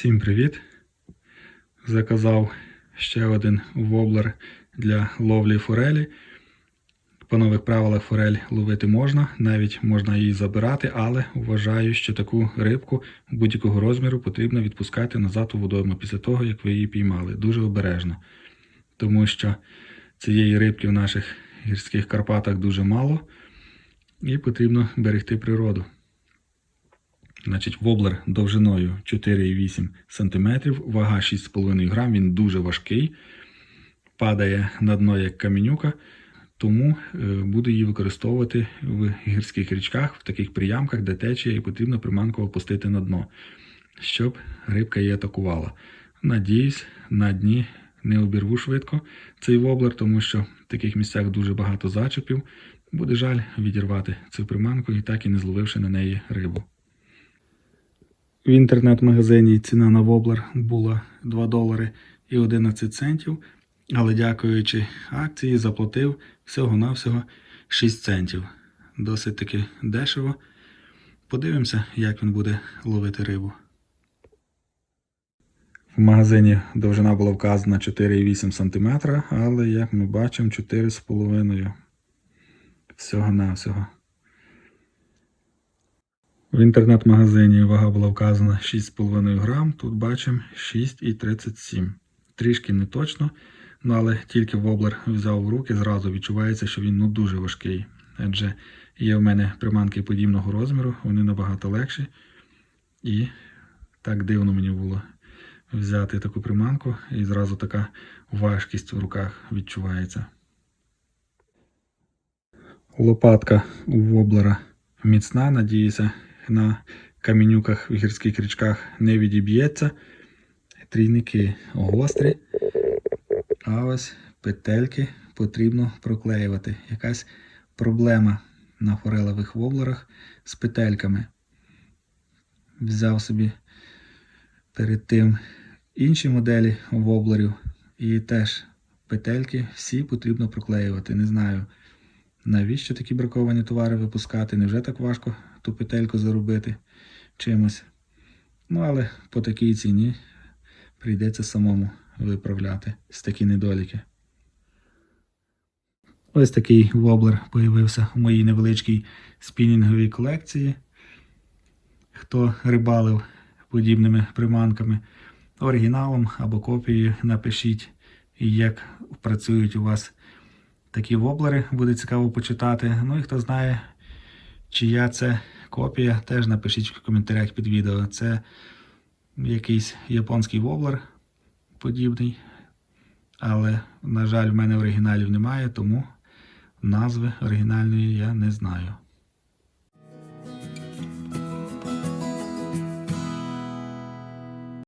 Всім привіт! Заказав ще один воблер для ловлі форелі. По нових правилах форель ловити можна, навіть можна її забирати, але вважаю, що таку рибку будь-якого розміру потрібно відпускати назад у водойму після того, як ви її піймали. Дуже обережно. Тому що цієї рибки в наших гірських Карпатах дуже мало і потрібно берегти природу. Значить, воблер довжиною 4,8 см, вага 6,5 грам, він дуже важкий, падає на дно як камінюка, тому е, буду її використовувати в гірських річках, в таких приямках, де течія, і потрібно приманку опустити на дно, щоб рибка її атакувала. Надіюсь, на дні не обірву швидко цей воблер, тому що в таких місцях дуже багато зачепів. Буде жаль відірвати цю приманку і так і не зловивши на неї рибу. В інтернет-магазині ціна на воблер була 2 долари і 11 центів, але дякуючи акції заплатив всього-навсього 6 центів. Досить таки дешево. Подивимося, як він буде ловити рибу. В магазині довжина була вказана 4,8 см, але як ми бачимо 4,5 всього-навсього. В інтернет-магазині вага була вказана 6,5 грам, тут бачимо 6,37. Трішки не точно, ну але тільки воблер взяв в руки, зразу відчувається, що він ну дуже важкий. Адже є в мене приманки подібного розміру, вони набагато легші. І так дивно мені було взяти таку приманку, і зразу така важкість в руках відчувається. Лопатка у воблера міцна, надіюся, на камінюках в гірських річках не відіб'ється. Трійники гострі. А ось петельки потрібно проклеювати. Якась проблема на форелевих воблерах з петельками. Взяв собі перед тим інші моделі воблерів. І теж петельки всі потрібно проклеювати. Не знаю, навіщо такі браковані товари випускати. Невже так важко ту петельку заробити чимось. Ну, але по такій ціні прийдеться самому виправляти з такі недоліки. Ось такий воблер появився у моїй невеличкій спінінговій колекції. Хто рибалив подібними приманками оригіналом або копією, напишіть, як працюють у вас такі воблери, буде цікаво почитати. Ну і хто знає, чия це копія, теж напишіть в коментарях під відео. Це якийсь японський воблер подібний. Але, на жаль, в мене оригіналів немає, тому назви оригінальної я не знаю.